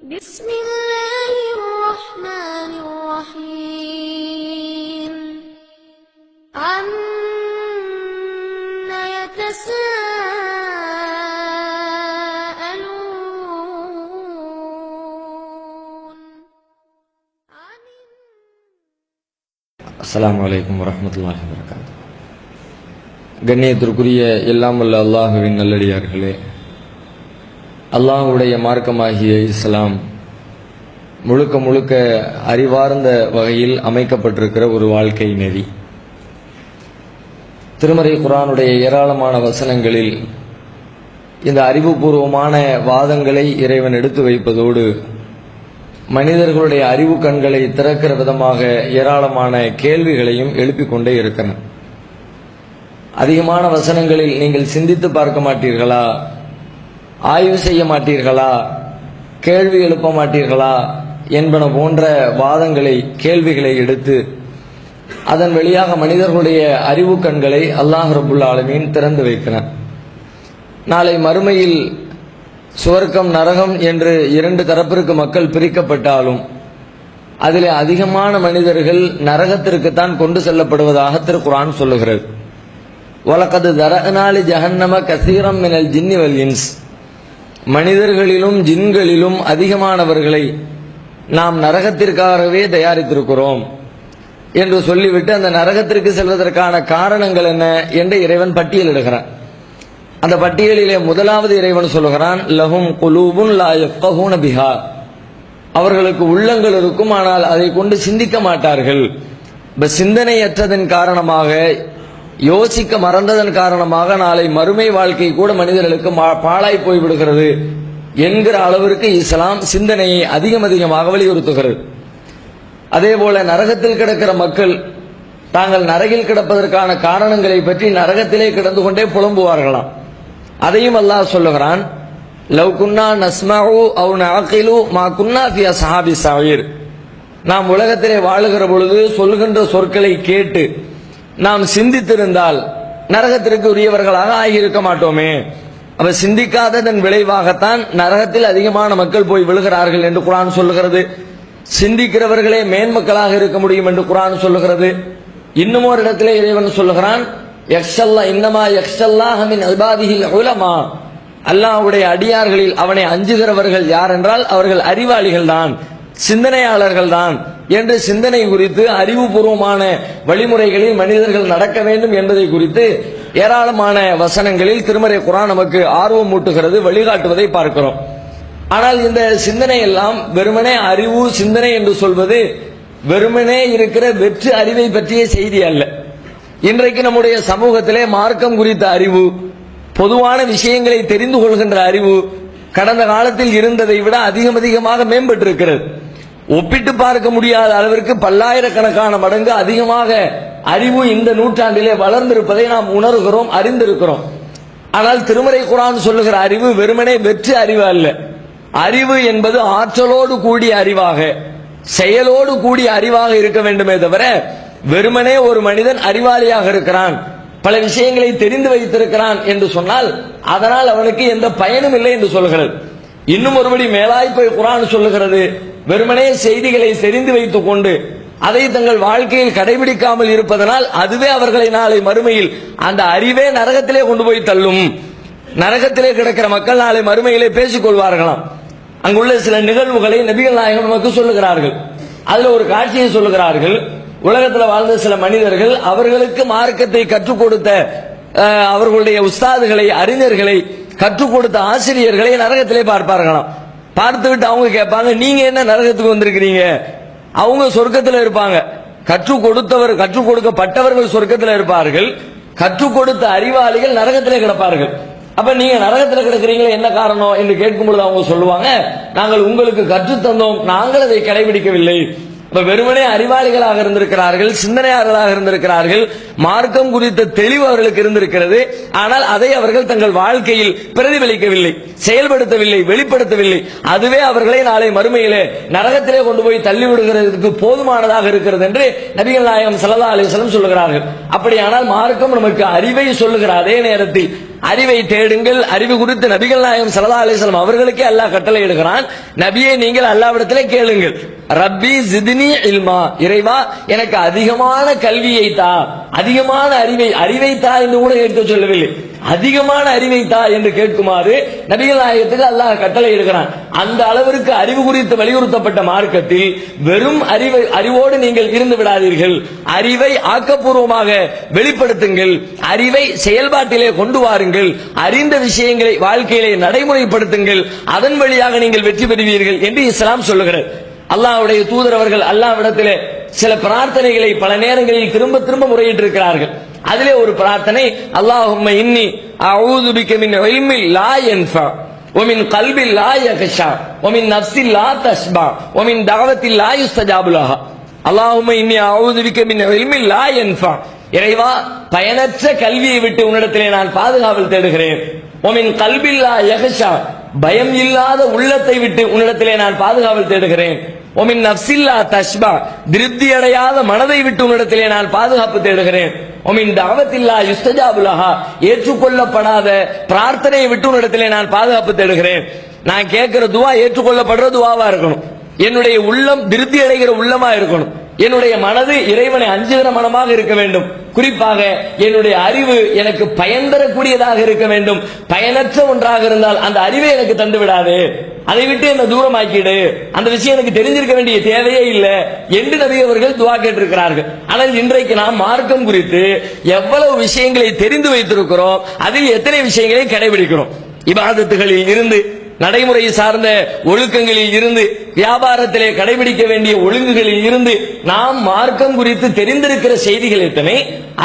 بسم الله الرحمن الرحيم عم يتساءلون عن அஸ்ஸலாமு அலைக்கும் வரஹ்மத்துல்லாஹி வபரகாத்துஹு கண்ணியத்திற்குரிய எல்லாம் வல்ல அல்லாஹுவின் நல்லடியார்களே அல்லாஹ்வுடைய மார்க்கமாகிய இஸ்லாம் முழுக்க முழுக்க அறிவார்ந்த வகையில் அமைக்கப்பட்டிருக்கிற ஒரு வாழ்க்கை நெறி. திருமறை குரானுடைய ஏராளமான வசனங்களில் இந்த அறிவுபூர்வமான வாதங்களை இறைவன் எடுத்து வைப்பதோடு மனிதர்களுடைய அறிவு கண்களை திறக்கிற விதமாக ஏராளமான கேள்விகளையும் எழுப்பிக் கொண்டே இருக்கிறான் அதிகமான வசனங்களில் நீங்கள் சிந்தித்து பார்க்க மாட்டீர்களா? ஆய்வு செய்ய மாட்டீர்களா? கேள்வி எழுப்ப மாட்டீர்களா? என்பன போன்ற வாதங்களை கேள்விகளை எடுத்து அதன் வழியாக மனிதர்களுடைய அறிவு கண்களை அல்லாஹ் ரபுல் ஆலமீன் திறந்து வைக்கிறான். நாளை மறுமையில் சுவர்க்கம் நரகம் என்று இரண்டு தரப்பிற்கு மக்கள் பிரிக்கப்பட்டாலும் அதில் அதிகமான மனிதர்கள் நரகத்திற்குத்தான் கொண்டு செல்லப்படுவதாக திருக்குரான் சொல்லுகிறது. வலக்கது தரகனாலி ஜஹன்னம கசீரம் மினல் ஜின்னி வல் இன்ஸ். மனிதர்களிலும் ஜின்களிலும் அதிகமானவர்களை நாம் நரகத்திற்காகவே தயாரித்திருக்கிறோம் என்று சொல்லிவிட்டு அந்த நரகத்திற்கு செல்வதற்கான காரணங்கள் என்ன என்று இறைவன் பட்டியலிடுகிறான் அந்த பட்டியலிலே முதலாவது இறைவன் சொல்லுகிறான் லஹும் குலூபுன் லா பிஹா. அவர்களுக்கு உள்ளங்கள் இருக்கும் ஆனால் அதை கொண்டு சிந்திக்க மாட்டார்கள். இப்ப சிந்தனையற்றதன் காரணமாக யோசிக்க மறந்ததன் காரணமாக நாளை மறுமை வாழ்க்கை கூட மனிதர்களுக்கு மா- பாழாய் போய்விடுகிறது என்கிற அளவிற்கு இஸ்லாம் சிந்தனையை அதிகம் அதிகமாக வலியுறுத்துகிறது. அதே போல நரகத்தில் கிடக்கிற மக்கள் தாங்கள் நரகில் கிடப்பதற்கான காரணங்களை பற்றி நரகத்திலே கிடந்து கொண்டே புலம்புவார்களாம். அதையும் அல்லாஹ் சொல்லுகிறான் லவ் குன்னா நஸ்மஉ அவ் நஅகிலு மா குன்னா ஃபி சஹாபி ஸஈர் நாம் உலகத்திலே வாழுகிற பொழுது சொல்கின்ற சொற்களை கேட்டு நாம் சிந்தித்திருந்தால் நரகத்திற்கு உரியவர்களாக ஆகியிருக்க மாட்டோமே. அவ சிந்திக்காததன் விளைவாகத்தான் நரகத்தில் அதிகமான மக்கள் போய் விழுகிறார்கள் என்று குரான் சொல்லுகிறது. சிந்திக்கிறவர்களே மேன்மக்களாக இருக்க முடியும் என்று குரான் சொல்லுகிறது. இன்னும் ஒரு இடத்திலே இறைவன் சொல்லுகிறான் யக்ஷல்லா இன்னமா யக்ஷல்லா மின் அல்பாதிஹில் உலமா. அல்லாஹ்வுடைய அடியார்களில் அவனை அஞ்சுகிறவர்கள் யார் என்றால் அவர்கள் அறிவாளிகள் தான் சிந்தனையாளர்கள் தான் என்று சிந்தனை குறித்து அறிவுபூர்வமான வழிமுறைகளில் மனிதர்கள் நடக்க வேண்டும் என்பதை குறித்து ஏராளமான வசனங்களில் திருமறை குரான் நமக்கு ஆர்வம் மூட்டுகிறது வழிகாட்டுவதை பார்க்கிறோம். ஆனால் இந்த சிந்தனை எல்லாம் வெறுமனே அறிவு சிந்தனை என்று சொல்வது வெறுமனே இருக்கிற வெற்று அறிவை பற்றிய செய்தி அல்ல. இன்றைக்கு நம்முடைய சமூகத்திலே மார்க்கம் குறித்த அறிவு பொதுவான விஷயங்களை தெரிந்து கொள்கின்ற அறிவு கடந்த காலத்தில் இருந்ததை விட அதிகம் அதிகமாக மேம்பட்டிருக்கிறது. ஒப்பிட்டு பார்க்க முடியாத அளவிற்கு பல்லாயிரக்கணக்கான மடங்கு அதிகமாக அறிவு இந்த நூற்றாண்டிலே வளர்ந்திருப்பதை நாம் உணர்கிறோம் அறிந்திருக்கிறோம். ஆனால் திருமறை குரான் சொல்லுகிற அறிவு வெறுமனே வெற்றி அறிவு அல்ல. அறிவு என்பது ஆற்றலோடு கூடிய அறிவாக செயலோடு கூடிய அறிவாக இருக்க வேண்டுமே தவிர வெறுமனே ஒரு மனிதன் அறிவாளியாக இருக்கிறான் பல விஷயங்களை தெரிந்து வைத்திருக்கிறான் என்று சொன்னால் அதனால் அவனுக்கு எந்த பயனும் இல்லை என்று சொல்கிறது. இன்னும் ஒருபடி மேலாய் போய் குரான் சொல்லுகிறது வெறுமனே செய்திகளை செறிந்து வைத்துக் கொண்டு அதை தங்கள் வாழ்க்கையில் கடைபிடிக்காமல் இருப்பதனால் அதுவே அவர்களை நாளை மறுமையில் அந்த அறிவே நரகத்திலே கொண்டு போய் தள்ளும். நரகத்திலே கிடக்கிற மக்கள் நாளை மறுமையிலே பேசிக் கொள்வார்களாம். அங்குள்ள சில நிகழ்வுகளை நபிகள் நாயகம் நமக்கு சொல்லுகிறார்கள். அதுல ஒரு காட்சியை சொல்லுகிறார்கள். உலகத்தில் வாழ்ந்த சில மனிதர்கள் அவர்களுக்கு மார்க்கத்தை கற்றுக் கொடுத்த அவர்களுடைய உஸ்தாதுகளை அறிஞர்களை கற்றுக் கொடுத்த ஆசிரியர்களை நரகத்திலே பார்ப்பார்களாம். பார்த்துவிட்டு அவங்க கேட்பாங்க நீங்க என்ன நரகத்துக்கு வந்திருக்கிறீங்க? அவங்க சொர்க்கத்தில் இருப்பாங்க. கற்றுக் கொடுத்தவர் கற்றுக் கொடுக்கப்பட்டவர்கள் சொர்க்கத்தில் இருப்பார்கள். கற்றுக் கொடுத்த அறிவாளிகள் நரகத்திலே கிடப்பார்கள். அப்ப நீங்க நரகத்தில் கிடக்குறீங்களே என்ன காரணம்? என்று கேட்கும் பொழுது அவங்க சொல்லுவாங்க நாங்கள் உங்களுக்கு கற்றுத் தந்தோம் நாங்கள் அதை கடைபிடிக்கவில்லை. இப்ப வெறுமனே அறிவாளிகளாக இருந்திருக்கிறார்கள் சிந்தனையாளர்களாக இருந்திருக்கிறார்கள் மார்க்கம் குறித்த தெளிவு அவர்களுக்கு இருந்திருக்கிறது. ஆனால் அதை அவர்கள் தங்கள் வாழ்க்கையில் பிரதிபலிக்கவில்லை செயல்படுத்தவில்லை வெளிப்படுத்தவில்லை. அதுவே அவர்களை நாளை மறுமையிலே நரகத்திலே கொண்டு போய் தள்ளி விடுகிறதுக்கு போதுமானதாக இருக்கிறது என்று நபிகள் நாயகம் ஸல்லல்லாஹு அலைஹி சொல்லுகிறார்கள். அப்படியானால் மார்க்கம் நமக்கு அறிவை சொல்லுகிற அதே நேரத்தில் அறிவை தேடுங்கள் அறிவு குறித்து நபிகள் நாயகம் ஸல்லல்லாஹு அலைஹி அவர்களுக்கே அல்லாஹ் கட்டளை எடுக்கிறான் நபியை நீங்கள் அல்லாவிடத்திலே கேளுங்கள். ரப்பி ஜிதினி இல்மா. இறைவா எனக்கு அதிகமான கல்வியை தா. அதிகமான அறிவை அறிவை தா என்று கூட எடுத்து சொல்லவில்லை. அதிகமான அறிவை தா என்று கேட்குமாறு நபிகள் நாயகத்துக்கு அல்லாஹ் கட்டளை எடுக்கிறான் அந்த அளவிற்கு அறிவு குறித்து வலியுறுத்தப்பட்ட மார்க்கத்தில் வெறும் அறிவை அறிவோடு நீங்கள் இருந்து விடாதீர்கள். அறிவை ஆக்கப்பூர்வமாக வெளிப்படுத்துங்கள். அறிவை செயல்பாட்டிலே கொண்டு வாருங்கள். அறிந்த விஷயங்களை வாழ்க்கையிலே நடைமுறைப்படுத்துங்கள் அதன் வழியாக நீங்கள் வெற்றி பெறுவீர்கள் என்று இஸ்லாம் சொல்லுகிறது அல்லாஹ்வுடைய தூதர் அவர்கள் அல்லாஹ்விடத்திலே சில பிரார்த்தனைகளை பல நேரங்களில் திரும்ப திரும்ப முறையிட்டிருக்கிறார்கள் அதிலே ஒரு பிரார்த்தனை அல்லாஹும்ம இன்னி அஊது பிக்க மின் இல்மில் லா யன்ஃபா ومن قلب لا يخشى ومن نفس لا تشبع ومن دعوة لا يستجاب لها اللهم إني أعوذ بك من علم لا ينفع இறைவா பயனற்ற கல்வியை விட்டு உன்னிடத்திலே நான் பாதுகாவல் தேடுகிறேன். உமின் கல்பில்லா யகஷா பயம் இல்லாத உள்ளத்தை விட்டு உன்னிடத்திலே நான் பாதுகாவல் தேடுகிறேன். உமின் நப்சில்லா தஷ்பா திருப்தி அடையாத மனதை விட்டு உன்னிடத்திலே நான் பாதுகாப்பு தேடுகிறேன். உமின் தாவத்தில்லா யுஸ்தஜாபுலஹா ஏற்றுக்கொள்ளப்படாத பிரார்த்தனையை விட்டு உன்னிடத்திலே நான் பாதுகாப்பு தேடுகிறேன். நான் கேட்கிற துவா ஏற்றுக்கொள்ளப்படுற துவாவா இருக்கணும். என்னுடைய உள்ளம் திருப்தி அடைகிற உள்ளமா இருக்கணும். என்னுடைய மனது இறைவனை அஞ்சுகிற மனமாக இருக்க வேண்டும். குறிப்பாக என்னுடைய அறிவு எனக்கு பயன் தரக்கூடியதாக இருக்க வேண்டும். பயனற்ற ஒன்றாக இருந்தால் அந்த அறிவை எனக்கு தந்து விடாது. அதை விட்டு என்ன தூரம் ஆக்கிடு அந்த விஷயம் எனக்கு தெரிஞ்சிருக்க வேண்டிய தேவையே இல்லை என்று நபி அவர்கள் துவா கேட்டிருக்கிறார்கள். ஆனால் இன்றைக்கு நாம் மார்க்கம் குறித்து எவ்வளவு விஷயங்களை தெரிந்து வைத்திருக்கிறோம் அதில் எத்தனை விஷயங்களை கடைபிடிக்கிறோம்? இபாதத்துகளில் இருந்து நடைமுறை சார்ந்த ஒழுக்கங்களில் இருந்து வியாபாரத்திலே கடைபிடிக்க வேண்டிய ஒழுங்குகளில் இருந்து நாம் மார்க்கம் குறித்து தெரிந்திருக்கிற செய்திகள் எத்தனை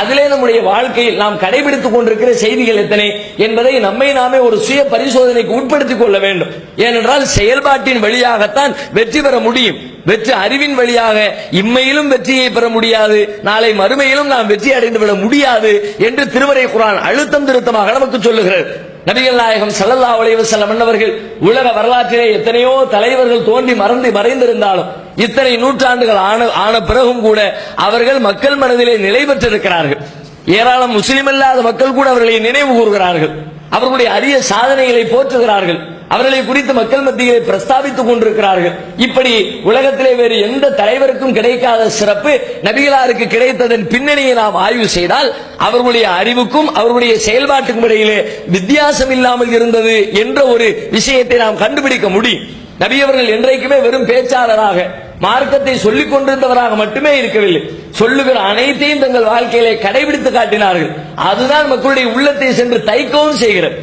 அதிலே நம்முடைய வாழ்க்கையில் நாம் கடைபிடித்துக் கொண்டிருக்கிற செய்திகள் எத்தனை என்பதை நம்மை நாமே ஒரு சுய பரிசோதனைக்கு உட்படுத்திக் கொள்ள வேண்டும். ஏனென்றால் செயல்பாட்டின் வழியாகத்தான் வெற்றி பெற முடியும். வெற்றி அறிவின் வழியாக இம்மையிலும் வெற்றியை பெற முடியாது நாளை மறுமையிலும் நாம் வெற்றி அடைந்து விட முடியாது என்று திருமறை குரான் அழுத்தம் திருத்தமாக நமக்கு சொல்லுகிறது. நபிகள் நாயகம் சல்லல்லா அலைஹி வஸல்லம் அன்னவர்கள் உலக வரலாற்றிலே எத்தனையோ தலைவர்கள் தோன்றி மறந்து மறைந்திருந்தாலும் இத்தனை நூற்றாண்டுகள் ஆன ஆன பிறகும் கூட அவர்கள் மக்கள் மனதிலே நிலை பெற்றிருக்கிறார்கள். ஏராளம் முஸ்லிம் அல்லாத மக்கள் கூட அவர்களை நினைவு கூறுகிறார்கள். அவர்களுடைய அரிய சாதனைகளை போற்றுகிறார்கள். அவர்களை குறித்து மக்கள் மத்தியிலே பிரஸ்தாபித்துக் கொண்டிருக்கிறார்கள். இப்படி உலகத்திலே வேறு எந்த தலைவருக்கும் கிடைக்காத சிறப்பு நபிகளாருக்கு கிடைத்ததன் பின்னணியை நாம் ஆய்வு செய்தால் அவர்களுடைய அறிவுக்கும் அவர்களுடைய செயல்பாட்டுக்கும் இடையிலே வித்தியாசம் இல்லாமல் இருந்தது என்ற ஒரு விஷயத்தை நாம் கண்டுபிடிக்க முடியும். நபியவர்கள் என்றைக்குமே வெறும் பேச்சாளராக மார்க்கத்தை சொல்லிக் கொண்டிருந்தவராக மட்டுமே இருக்கவில்லை. சொல்லுகிற அனைத்தையும் தங்கள் வாழ்க்கையிலே கடைபிடித்து காட்டினார்கள். அதுதான் மக்களுடைய உள்ளத்தை சென்று தைக்கவும் செய்கிறது.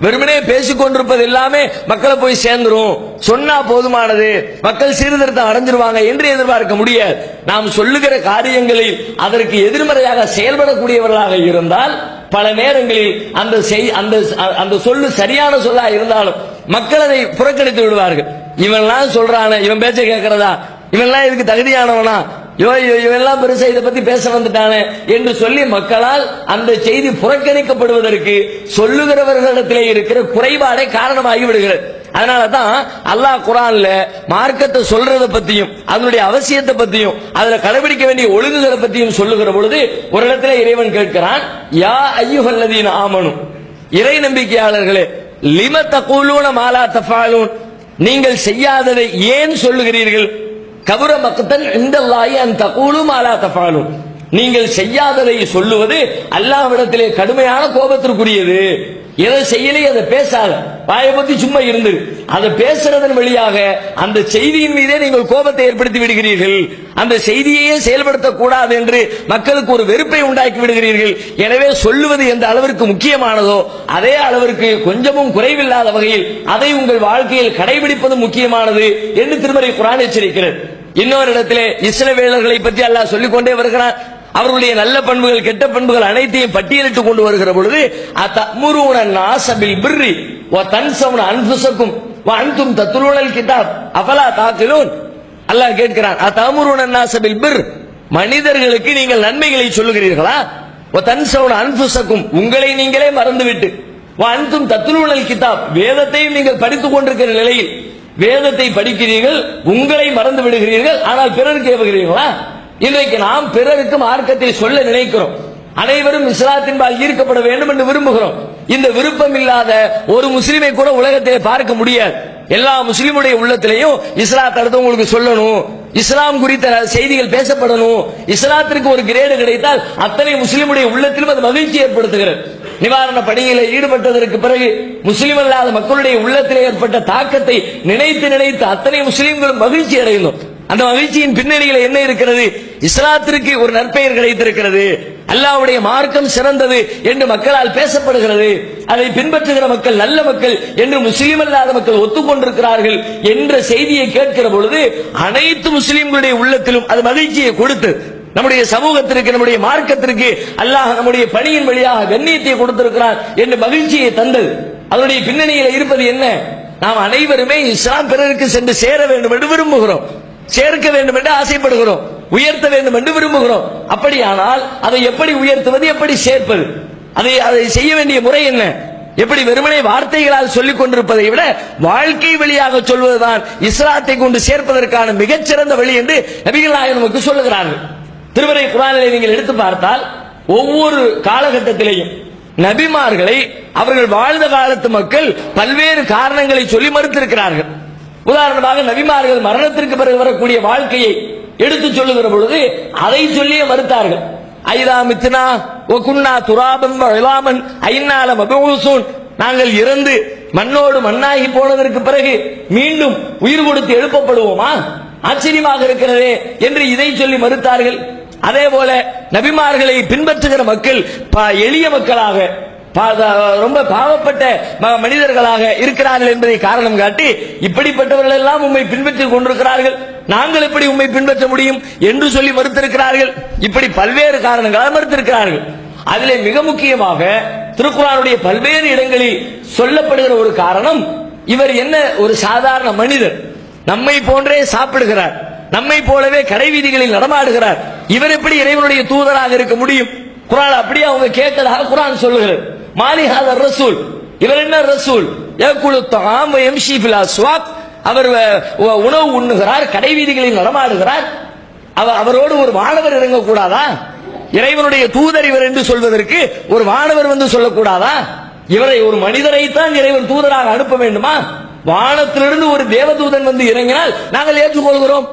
வெறுமனே பேசிக்கொண்டிருப்பது எல்லாமே மக்களை போய் சேர்ந்துரும். சொன்னா போதுமானது. மக்கள் சீர்திருத்தம் அடைஞ்சிருவாங்க என்று எதிர்பார்க்க முடியாது. நாம் சொல்லுகிற காரியங்களில் அதற்கு எதிர்மறையாக செயல்படக்கூடியவர்களாக இருந்தால் பல நேரங்களில் அந்த செய் அந்த அந்த சொல்லு சரியான சொல்லா இருந்தாலும் மக்கள் அதை புறக்கணித்து விடுவார்கள். இவன்லாம் சொல்றான இவன் பேச்சை கேட்கிறதா? இவன்லாம் இதுக்கு தகுதியானவனா? இவெல்லாம் பெருசா இதை பத்தி பேச வந்துட்டானே என்று சொல்லி மக்களால் அந்த செய்தி புறக்கணிக்கப்படுவதற்கு சொல்லுகிறவர்களிடத்திலே இருக்கிற குறைபாடே காரணமாகி விடுகிறது. அதனால தான் அல்லாஹ் குரான்ல மார்க்கத்தை சொல்றதை பத்தியும் அதனுடைய அவசியத்தை பத்தியும் அதுல கடைபிடிக்க வேண்டிய ஒழுங்குகளை பத்தியும் சொல்லுகிற பொழுது ஒரு இடத்துல இறைவன் கேட்கிறான் யா ஐயுகல்லதீன் ஆமனும் இறை நம்பிக்கையாளர்களே லிம தகூலூன மாலா தஃபாலூன்? நீங்கள் செய்யாததை ஏன் சொல்லுகிறீர்கள்? கபுர மக்தன் இந்த அன் தகூலு மாலா தஃபாலூன் நீங்கள் செய்யாததை சொல்லுவது அல்லாஹ்விடத்திலே கடுமையான கோபத்திற்குரியது. எதை செய்யலையே அதை பேசாத. வாயை பத்தி சும்மா இருந்து. அதை பேசுறதன் வழியாக அந்த செய்தியின் மீதே நீங்கள் கோபத்தை ஏற்படுத்தி விடுகிறீர்கள். அந்த செய்தியையே செயல்படுத்தக்கூடாது என்று மக்களுக்கு ஒரு வெறுப்பை உண்டாக்கி விடுகிறீர்கள். எனவே சொல்லுவது எந்த அளவிற்கு முக்கியமானதோ அதே அளவிற்கு கொஞ்சமும் குறைவில்லாத வகையில் அதை உங்கள் வாழ்க்கையில் கடைபிடிப்பது முக்கியமானது என்று திருமறை குரான் எச்சரிக்கிறது. இன்னொரு இடத்திலே இஸ்ரவேலர்களை பற்றி அல்லாஹ் சொல்லிக் கொண்டே வருகிறார் அவர்களுடைய நல்ல பண்புகள் கெட்ட பண்புகள் அனைத்தையும் பட்டியலிட்டு கொண்டு வருகிற பொழுது அத்தமுருன நாசபில் பிர்ரி ஓ தன்சவுன அன்புசக்கும் வ அன்தும் தத்துலூழல் கிதாப் அஃபலா தாக்கிலூன்? அல்லாஹ் கேட்கிறான் அத்தமுருன நாசபில் பிர் மனிதர்களுக்கு நீங்கள் நன்மைகளை சொல்லுகிறீர்களா? ஓ தன்சவுன அன்புசக்கும் உங்களை நீங்களே மறந்துவிட்டு வ அன்தும் தத்துலூழல் கிதாப் வேதத்தையும் நீங்கள் படித்துக் கொண்டிருக்கிற நிலையில் வேதத்தை படிக்கிறீர்கள் உங்களை மறந்து விடுகிறீர்கள் ஆனால் பிறருக்கு ஏவுகிறீர்களா? இன்றைக்கு நாம் பிறருக்கு மார்க்கத்தை சொல்ல நினைக்கிறோம். அனைவரும் இஸ்லாத்தின்பால் ஈர்க்கப்பட வேண்டும் என்று விரும்புகிறோம். இந்த விருப்பம் இல்லாத ஒரு முஸ்லிமை கூட உலகத்திலே பார்க்க முடியாது. எல்லா முஸ்லிமுடைய உள்ளத்திலையும் இஸ்லாத்தை அடுத்து உங்களுக்கு சொல்லணும். இஸ்லாம் குறித்த செய்திகள் பேசப்படணும். இஸ்லாத்திற்கு ஒரு கிரேடு கிடைத்தால் அத்தனை முஸ்லிமுடைய உள்ளத்திலும் அது மகிழ்ச்சி ஏற்படுத்துகிறது. நிவாரண பணியில் ஈடுபட்டதற்கு பிறகு முஸ்லிம் அல்லாத மக்களுடைய உள்ளத்தில் ஏற்பட்ட தாக்கத்தை நினைத்து நினைத்து அத்தனை முஸ்லிம்களும் மகிழ்ச்சி அடைந்தோம். அந்த மகிழ்ச்சியின் பின்னணியில என்ன இருக்கிறது? இஸ்லாத்திற்கு ஒரு நற்பெயர் கிடைத்திருக்கிறது. அல்லாவுடைய மார்க்கம் சிறந்தது என்று மக்களால் பேசப்படுகிறது. அதை பின்பற்றுகிற மக்கள் நல்ல மக்கள் என்று முஸ்லீம் அல்லாத மக்கள் ஒத்துக்கொண்டிருக்கிறார்கள் என்ற செய்தியை கேட்கிற பொழுது அனைத்து முஸ்லிம்களுடைய உள்ளத்திலும் அது மகிழ்ச்சியை கொடுத்து நம்முடைய சமூகத்திற்கு நம்முடைய மார்க்கத்திற்கு அல்லாஹ் நம்முடைய பணியின் வழியாக கண்ணியத்தை கொடுத்திருக்கிறார் என்று மகிழ்ச்சியை தந்தது. அதனுடைய பின்னணியில் இருப்பது என்ன? நாம் அனைவருமே இஸ்லாம் பிறருக்கு சென்று சேர வேண்டும் என்று விரும்புகிறோம். சேர்க்க வேண்டும் என்று ஆசைப்படுகிறோம். உயர்த்த வேண்டும் என்று விரும்புகிறோம். அப்படியானால் அதை எப்படி உயர்த்துவது எப்படி சேர்ப்பது? அதை அதை செய்ய வேண்டிய முறை என்ன? எப்படி வெறுமனை வார்த்தைகளால் சொல்லிக் கொண்டிருப்பதை விட வாழ்க்கை வழியாக சொல்வதுதான் இஸ்லாத்தை கொண்டு சேர்ப்பதற்கான மிகச்சிறந்த வழி என்று நபிகள் நாயகம் நமக்கு சொல்லுகிறார்கள். திருவரை குரானிலே நீங்கள் எடுத்து பார்த்தால் ஒவ்வொரு காலகட்டத்திலேயும் நபிமார்களை அவர்கள் வாழ்ந்த காலத்து மக்கள் பல்வேறு காரணங்களை சொல்லி மறுத்திருக்கிறார்கள். உதாரணமாக நபிமார்கள் மரணத்திற்கு பிறகு வரக்கூடிய வாழ்க்கையை எடுத்து சொல்லுகிற பொழுது அதை சொல்லியே மறுத்தார்கள். ஐதா மித்னா ஒகுன்னா குன்னா துராபம் இலாமன் ஐநால மபூசூன். நாங்கள் இறந்து மண்ணோடு மண்ணாகி போனதற்கு பிறகு மீண்டும் உயிர் கொடுத்து எழுப்பப்படுவோமா? ஆச்சரியமாக இருக்கிறதே என்று இதை சொல்லி மறுத்தார்கள். அதே போல நபிமார்களை பின்பற்றுகிற மக்கள் ப- எளிய மக்களாக ரொம்ப பாவப்பட்ட ம- மனிதர்களாக இருக்கிறார்கள் என்பதை காரணம் காட்டி இப்படிப்பட்டவர்கள் எல்லாம் உண்மை பின்பற்றிக் கொண்டிருக்கிறார்கள். நாங்கள் எப்படி உண்மை பின்பற்ற முடியும் என்று சொல்லி மறுத்திருக்கிறார்கள். இப்படி பல்வேறு காரணங்களால் மறுத்திருக்கிறார்கள். அதிலே மிக முக்கியமாக திருக்குறானுடைய பல்வேறு இடங்களில் சொல்லப்படுகிற ஒரு காரணம் இவர் என்ன ஒரு சாதாரண மனிதர். நம்மை போன்றே சாப்பிடுகிறார். நம்மை போலவே கடை வீதிகளில் நடமாடுகிறார். இவர் எப்படி இறைவனுடைய தூதராக இருக்க முடியும்? குரான் அப்படியே அவங்க கேட்டதாக குரான் சொல்லுகிறது. மாலிஹாத ரசூல். இவர் என்ன ரசூல்? ஏக்குழு தாம் எம்ஷி ஃபில் அஸ்வாக். அவர் உணவு உண்ணுகிறார் கடை வீதிகளில் நடமாடுகிறார். அவ- அவரோடு ஒரு மாணவர் இறங்கக்கூடாதா? இறைவனுடைய தூதர் இவர் என்று சொல்வதற்கு ஒரு மாணவர் வந்து சொல்லக்கூடாதா? இவரை ஒரு மனிதரைத்தான் இறைவன் தூதராக அனுப்ப வேண்டுமா? வானத்திலிருந்து ஒரு தேவதூதன் வந்து இறங்கினால் நாங்கள் ஏற்றுக்கொள்கிறோம்.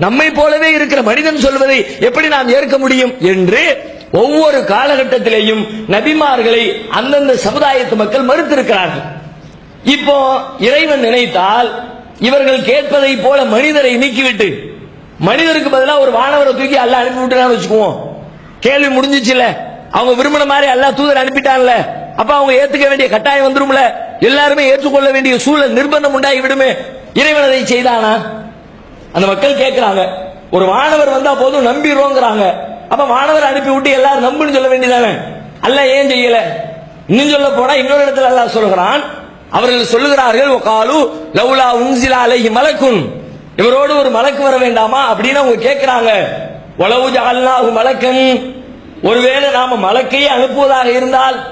நம்மை போலவே இருக்கிற மனிதன் சொல்வதை எப்படி நாம் ஏற்க முடியும்? என்று ஒவ்வொரு காலகட்டத்திலேயும் நபிமார்களை அந்தந்த சமுதாயத்து மக்கள் மறுத்திருக்கிறார்கள். இப்போ இறைவன் நினைத்தால் இவர்கள் கேட்பதை போல மனிதரை நீக்கிவிட்டு மனிதருக்கு பதிலாக ஒரு வானவரை தூக்கி அல்ல அனுப்பி விட்டுறான்னு வச்சுக்குவோம். கேள்வி முடிஞ்சிச்சுல? அவங்க விரும்பின மாதிரி எல்லா தூதர் அனுப்பிட்டான்ல? அப்ப அவங்க ஏத்துக்க வேண்டிய கட்டாயம் வந்துரும்ல? எல்லாருமே ஏற்றுக்கொள்ள வேண்டிய சூழல் நிர்பந்தம் உண்டாகி விடுமே இறைவன் அதை செய்தானா? அந்த மக்கள் கேட்கிறாங்க. ஒரு மாணவர் வந்தா போதும் நம்பிடுவோங்கிறாங்க அப்ப மாணவர் அனுப்பி விட்டு எல்லாரும் நம்புன்னு சொல்ல வேண்டியதானே அல்ல ஏன் செய்யல? இன்னும் சொல்ல போனா இன்னொரு இடத்துல அல்லாஹ் சொல்கிறான். அவர்கள் சொல்லுகிறார்கள் காலு லவுலா உன்சிலா அலைஹி மலக்குன். இவரோடு ஒரு மலக்கு வர வேண்டாமா? அப்படின்னு அவங்க கேட்கிறாங்க. உளவு ஜால்னாஹு மலக்கன். ஒருவேளை நாம மலக்கையே அனுப்புவதாக இருந்தால்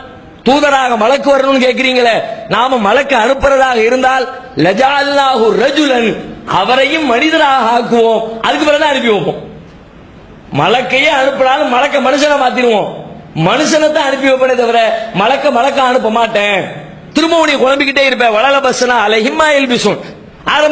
தூதராக மலக்கு வரணும்னு கேட்கிறீங்களே நாம மலக்கு அனுப்புறதாக இருந்தால் லஜால்லாஹு ரஜுலன். அவரையும் மனிதராக ஆக்குவோம். அதுக்கு பிறகு அனுப்பி வைப்போம். மலக்கையே அனுப்பினாலும் மலக்க மனுஷனை மாத்திடுவோம். மனுஷனை தான் அனுப்பி வைப்பனே தவிர மலக்க மலக்க அனுப்ப மாட்டேன். திரும்ப உனக்கு குழம்பிக்கிட்டே இருப்பேன் வளல பஸ்னா அலை ஹிம்மா எல்பிசோன்